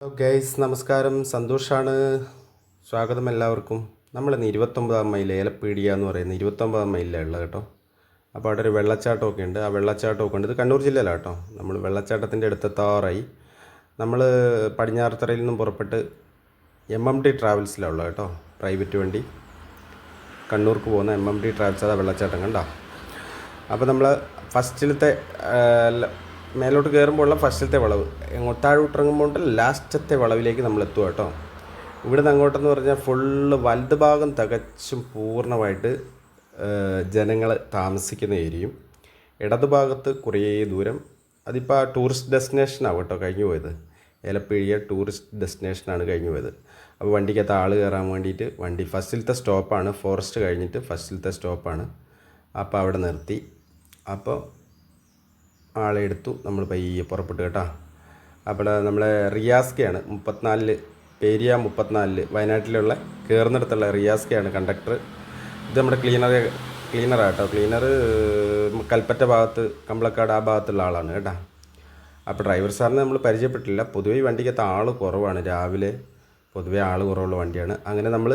Hello guys നമസ്കാരം. സന്തോഷാണ്. സ്വാഗതം എല്ലാവർക്കും. നമ്മളിന്ന് ഇരുപത്തൊമ്പതാം മൈൽ ഏലപ്പീടിയ എന്ന് പറയുന്ന ഇരുപത്തൊമ്പതാം മൈലിലാണ് ഉള്ളത് കേട്ടോ. അപ്പോൾ അവിടെ ഒരു വെള്ളച്ചാട്ടമൊക്കെ ഉണ്ട്. ആ വെള്ളച്ചാട്ടമൊക്കെ ഉണ്ട്. ഇത് കണ്ണൂർ ജില്ലയിലാണ് കേട്ടോ. നമ്മൾ വെള്ളച്ചാട്ടത്തിന്റെ അടുത്തെത്താറായി. നമ്മൾ പടിഞ്ഞാറത്തറയിൽ നിന്നും പുറപ്പെട്ട് എം എം ടി ട്രാവൽസിലാണ് ഉള്ളത് കേട്ടോ. പ്രൈവറ്റ് വണ്ടി. കണ്ണൂർക്ക് പോകുന്ന എം എം ടി ട്രാവൽസ് അതാ വെള്ളച്ചാട്ടം കണ്ടോ. അപ്പോൾ നമ്മൾ ഫസ്റ്റിലത്തെ മേലോട്ട് കയറുമ്പോഴുള്ള ഫസ്റ്റിലത്തെ വളവ്. എങ്ങോട്ട് താഴോട്ട് ഇറങ്ങുമ്പോൾ ലാസ്റ്റത്തെ വളവിലേക്ക് നമ്മൾ എത്തുക കേട്ടോ. ഇവിടെ നിന്ന് അങ്ങോട്ടെന്ന് പറഞ്ഞാൽ ഫുള്ള് വലത് ഭാഗം തികച്ചും പൂർണമായിട്ട് ജനങ്ങൾ താമസിക്കുന്ന ഏരിയയും ഇടത് ഭാഗത്ത് കുറേ ദൂരം. അതിപ്പോൾ ആ ടൂറിസ്റ്റ് ഡെസ്റ്റിനേഷനാണ് കേട്ടോ കഴിഞ്ഞു പോയത്. ഏലപ്പിഴിയ ടൂറിസ്റ്റ് ഡെസ്റ്റിനേഷനാണ് കഴിഞ്ഞു പോയത്. അപ്പോൾ വണ്ടിക്കകത്ത് ആൾ കയറാൻ വേണ്ടിയിട്ട് വണ്ടി ഫസ്റ്റിലത്തെ സ്റ്റോപ്പാണ് ഫോറസ്റ്റ് കഴിഞ്ഞിട്ട് ഫസ്റ്റിലത്തെ സ്റ്റോപ്പാണ് അപ്പോൾ അവിടെ നിർത്തി. അപ്പോൾ ആളെ എടുത്തു. നമ്മൾ പയ്യെ പുറപ്പെട്ടു കേട്ടോ. അപ്പോൾ നമ്മളെ റിയാസ്കയാണ് മുപ്പത്തിനാലിൽ പേരിയ മുപ്പത്തിനാലിൽ വയനാട്ടിലുള്ള കയറുന്നിടത്തുള്ള റിയാസ്കയാണ് കണ്ടക്ടർ. ഇത് നമ്മുടെ ക്ലീനർ ക്ലീനറാണ് കേട്ടോ. ക്ലീനർ കൽപ്പറ്റ ഭാഗത്ത് കമ്പളക്കാട് ആ ഭാഗത്തുള്ള ആളാണ് കേട്ടോ. അപ്പോൾ ഡ്രൈവർ സാറിനെ നമ്മൾ പരിചയപ്പെട്ടില്ല പൊതുവേ ഈ വണ്ടിക്കകത്ത് ആൾ കുറവാണ് രാവിലെ. പൊതുവേ ആൾ കുറവുള്ള വണ്ടിയാണ്. അങ്ങനെ നമ്മൾ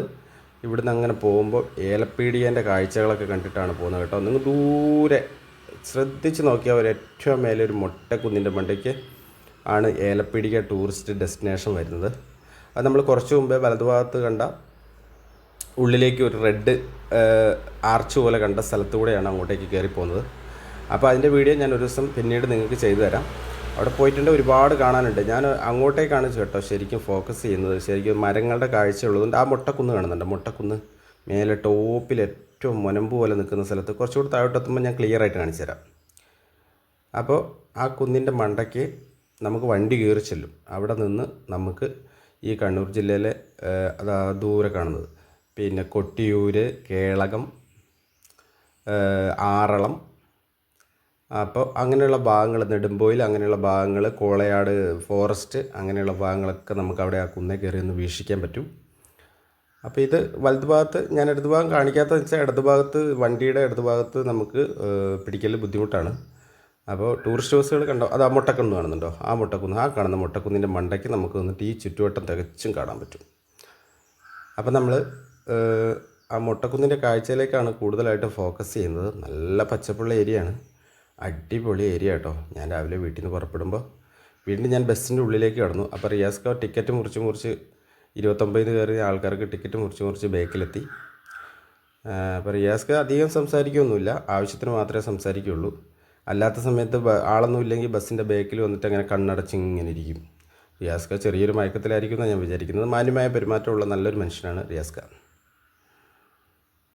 ഇവിടുന്ന് അങ്ങനെ പോകുമ്പോൾ ഏലപ്പീടിയേന്റെ കാഴ്ചകളൊക്കെ കണ്ടിട്ടാണ് പോകുന്നത് കേട്ടോ. നിങ്ങൾ ദൂരെ ശ്രദ്ധിച്ച് നോക്കിയാൽ ഒരു ഏറ്റവും മേലെ ഒരു മൊട്ടക്കുന്നിന്റെ മണ്ടയ്ക്ക് ആണ് ഏലപ്പീടിക ടൂറിസ്റ്റ് ഡെസ്റ്റിനേഷൻ വരുന്നത്. അത് നമ്മൾ കുറച്ച് മുമ്പേ വലതുഭാഗത്ത് കണ്ട ഉള്ളിലേക്ക് ഒരു റെഡ് ആർച്ച് പോലെ കണ്ട സ്ഥലത്തു കൂടെയാണ് അങ്ങോട്ടേക്ക് കയറി പോകുന്നത്. അപ്പോൾ അതിന്റെ വീഡിയോ ഞാൻ ഒരു ദിവസം പിന്നീട് നിങ്ങൾക്ക് ചെയ്തു തരാം. അവിടെ പോയിട്ടുണ്ട് ഒരുപാട് കാണാനുണ്ട്. ഞാൻ അങ്ങോട്ടേക്കാണ് കേട്ടോ ശരിക്കും ഫോക്കസ് ചെയ്യുന്നത്. ശരിക്കും മരങ്ങളുടെ കാഴ്ച ഉള്ളതുകൊണ്ട് ആ മുട്ടക്കുന്ന് കാണുന്നുണ്ട് മുട്ടക്കുന്ന്. മേലെ ടോപ്പിൽ ഏറ്റവും മുനമ്പ് പോലെ നിൽക്കുന്ന സ്ഥലത്ത് കുറച്ചുകൂടി താഴോട്ടെത്തുമ്പോൾ ഞാൻ ക്ലിയർ ആയിട്ട് കാണിച്ചു തരാം അപ്പോൾ ആ കുന്നിന്റെ മണ്ടയ്ക്ക് നമുക്ക് വണ്ടി കയറി ചെല്ലും. അവിടെ നിന്ന് നമുക്ക് ഈ കണ്ണൂർ ജില്ലയിലെ അതാ ദൂരെ കാണുന്നത്. പിന്നെ കൊട്ടിയൂർ കേളകം ആറളം. അപ്പോൾ അങ്ങനെയുള്ള ഭാഗങ്ങൾ നെടുമ്പോയിൽ അങ്ങനെയുള്ള ഭാഗങ്ങൾ കോളയാട് ഫോറസ്റ്റ് അങ്ങനെയുള്ള ഭാഗങ്ങളൊക്കെ നമുക്ക് അവിടെ ആ കുന്നേ കയറി ഒന്ന് വീക്ഷിക്കാൻ പറ്റും. അപ്പോൾ ഇത് വലത് ഭാഗത്ത് ഞാൻ ഇടത് ഭാഗം കാണിക്കാത്തത് വെച്ചാൽ ഇടത് ഭാഗത്ത് വണ്ടിയുടെ ഇടത് ഭാഗത്ത് നമുക്ക് പിടിക്കൽ ബുദ്ധിമുട്ടാണ്. അപ്പോൾ ടൂറിസ്റ്റ് ബസ്സുകൾ കണ്ടോ? അത് ആ മുട്ടക്കുന്ന് കാണുന്നുണ്ടോ? ആ മുട്ടക്കുന്ന് ആ കാണുന്ന മുട്ടക്കുന്നിന്റെ മണ്ടയ്ക്ക് നമുക്ക് വന്നിട്ട് ഈ ചുറ്റുവട്ടം തികച്ചും കാണാൻ പറ്റും. അപ്പോൾ നമ്മൾ ആ മുട്ടക്കുന്നിന്റെ കാഴ്ചയിലേക്കാണ് കൂടുതലായിട്ട് ഫോക്കസ് ചെയ്യുന്നത്. നല്ല പച്ചപ്പുള്ള ഏരിയയാണ് അടിപൊളി ഏരിയ കേട്ടോ ഞാൻ രാവിലെ വീട്ടിൽ നിന്ന് പുറപ്പെടുമ്പോൾ വീണ്ടും ഞാൻ ബസ്സിന്റെ ഉള്ളിലേക്ക് കടന്നു. അപ്പോൾ റിയാസ്ക ടിക്കറ്റ് മുറിച്ച് മുറിച്ച് ഇരുപത്തൊമ്പതിന് കയറി ആൾക്കാർക്ക് ടിക്കറ്റ് മുറിച്ച് മുറിച്ച് ബേക്കിലെത്തി. അപ്പോൾ റിയാസ്ക്ക് അധികം സംസാരിക്കുകയൊന്നുമില്ല ആവശ്യത്തിന് മാത്രമേ സംസാരിക്കുകയുള്ളൂ അല്ലാത്ത സമയത്ത് ആളൊന്നും ഇല്ലെങ്കിൽ ബസ്സിന്റെ ബേക്കിൽ വന്നിട്ട് അങ്ങനെ കണ്ണടച്ച് ഇങ്ങനെ ഇരിക്കും. റിയാസ്ക ചെറിയൊരു മയക്കത്തിലായിരിക്കും എന്നാണ് ഞാൻ വിചാരിക്കുന്നത്. മാന്യമായ പെരുമാറ്റമുള്ള നല്ലൊരു മനുഷ്യനാണ് റിയാസ്ക